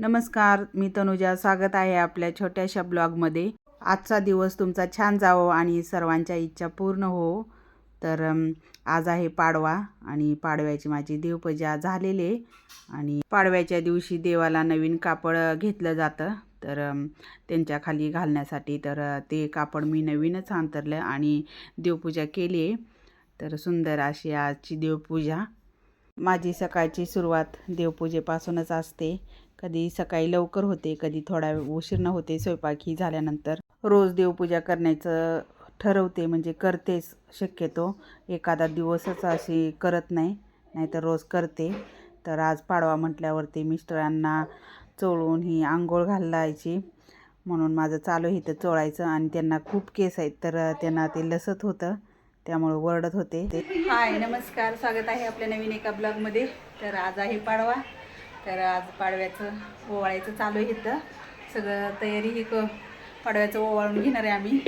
नमस्कार मी तनुजा स्वागत आहे आपल्या छोट्याशा ब्लॉगमध्ये. आजचा दिवस तुमचा छान जावो आणि सर्वांच्या इच्छा पूर्ण हो. तर आज आहे पाडवा आणि पाडव्याची माझी देवपूजा झालेली आहे. आणि पाडव्याच्या दिवशी देवाला नवीन कापड घेतलं जातं. तर त्यांच्याखाली त्यांच्या खाली घालण्यासाठी तर ते कापड मी नवीनच अंतरलं आणि देवपूजा केली आहे. तर सुंदर अशी आजची देवपूजा. माझी सकाळची सुरुवात देवपूजेपासूनच असते. कधी सकाळी लवकर होते कधी थोडा उशीरनं होते स्वयंपाक ही झाल्यानंतर रोज देवपूजा करण्याचं ठरवते म्हणजे करतेच शक्यतो. एखादा दिवसच अशी करत नाही नाहीतर रोज करते. तर आज पाडवा म्हटल्यावरती मिस्टरांना चोळून ही आंघोळ घालायची. म्हणून माझं चालू इथं चोळायचं आणि त्यांना खूप केस आहेत तर त्यांना ते लसत होतं त्यामुळं वरडत होते. हाय नमस्कार. स्वागत आहे आपल्या नवीन एका ब्लॉगमध्ये. तर आज आहे पाडवा. तर आज पाडव्याचं ओवाळायचं चालू आहे इथं. सगळं तयारी ही क पाडव्याचं ओवाळून घेणार आहे आम्ही.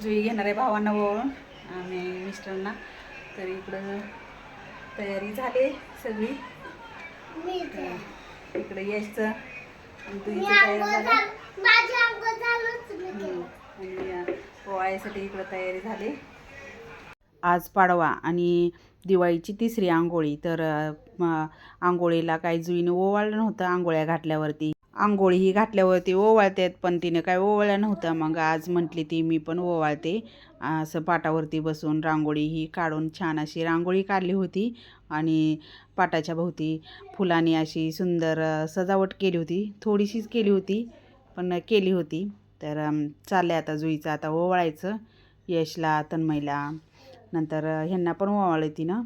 जुई घेणार आहे भावांना ओवाळून आणि मिस्टरांना. तर इकडं तयारी झाली सगळी. इकडं यायचं. आणि पोळ्यासाठी इकडं तयारी झाली. आज पाडवा आणि दिवाळीची तिसरी आंघोळी. तर आंघोळीला काही जुईनं ओवाळलं नव्हतं आंघोळ्या घातल्यावरती. आंघोळी ही घातल्यावरती ओवाळतात पण तिने काय ओवाळलं नव्हतं. मग आज म्हटली ती मी पण ओवाळते. असं पाटावरती बसून रांगोळी ही काढून छान अशी रांगोळी काढली होती. आणि पाटाच्या भोवती फुलांनी अशी सुंदर सजावट केली होती. थोडीशीच केली होती पण केली होती. तर चालले आता जुईचं आता ओवाळायचं. यशला तन्मयला नंतर ह्यांना पण ओवाळले तिनं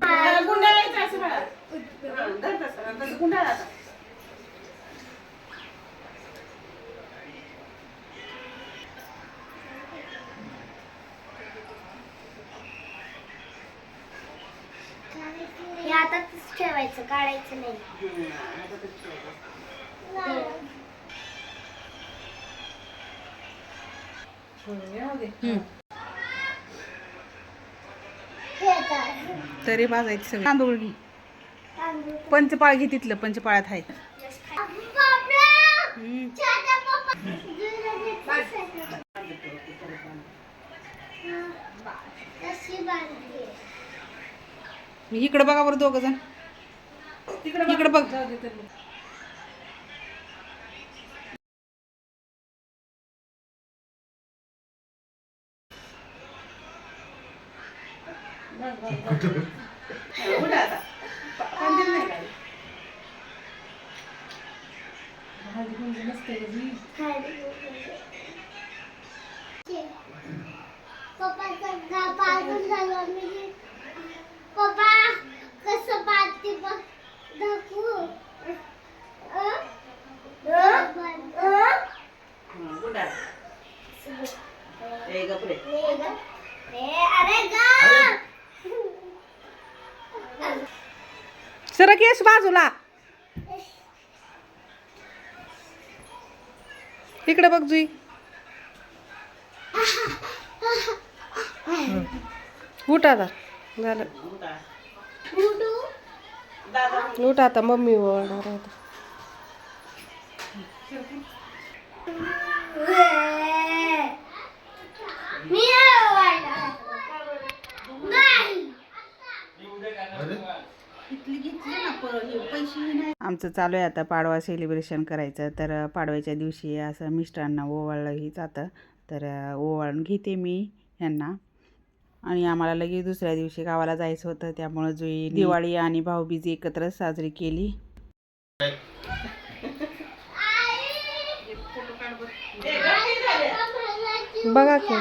हे आता ठेवायचं काढायचं नाही हे आता तरी भाजायची सगळी तांदूळ घे. पंचपाळ घे तिथलं पंचपाळ्यात आहे. इकडं बघा बरं दोघ जण. इकडं बघ पप्पाचं गाव पाजून झालं मी पप्पा कसं पाहते बघ. ए, अरे ग सरक येस बाजूला. इकडे बघ जुई. उठ आता. झालं. उठ आता मम्मी ओळणार आता मी आवडला नाही आमचं चालू आहे आता पाडवा सेलिब्रेशन करायचं. तर पाडव्याच्या दिवशी असं मिस्टरांना ओवाळलंही जातं. तर ओवाळून घेते मी ह्यांना आणि आम्हाला लगेच दुसऱ्या दिवशी गावाला जायचं होतं. त्यामुळं जुई दिवाळी आणि भाऊबीज एकत्र साजरी केली. बघा की.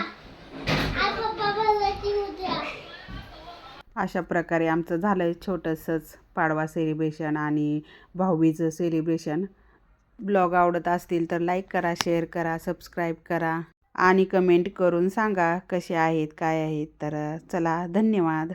अशा प्रकारे आमचं झालं आहे छोटंसंच पाडवा सेलिब्रेशन आणि भाऊबीजचं सेलिब्रेशन ब्लॉग आवडत असतील तर लाईक करा शेअर करा सबस्क्राईब करा आणि कमेंट करून सांगा कसे आहेत काय आहेत. तर चला धन्यवाद.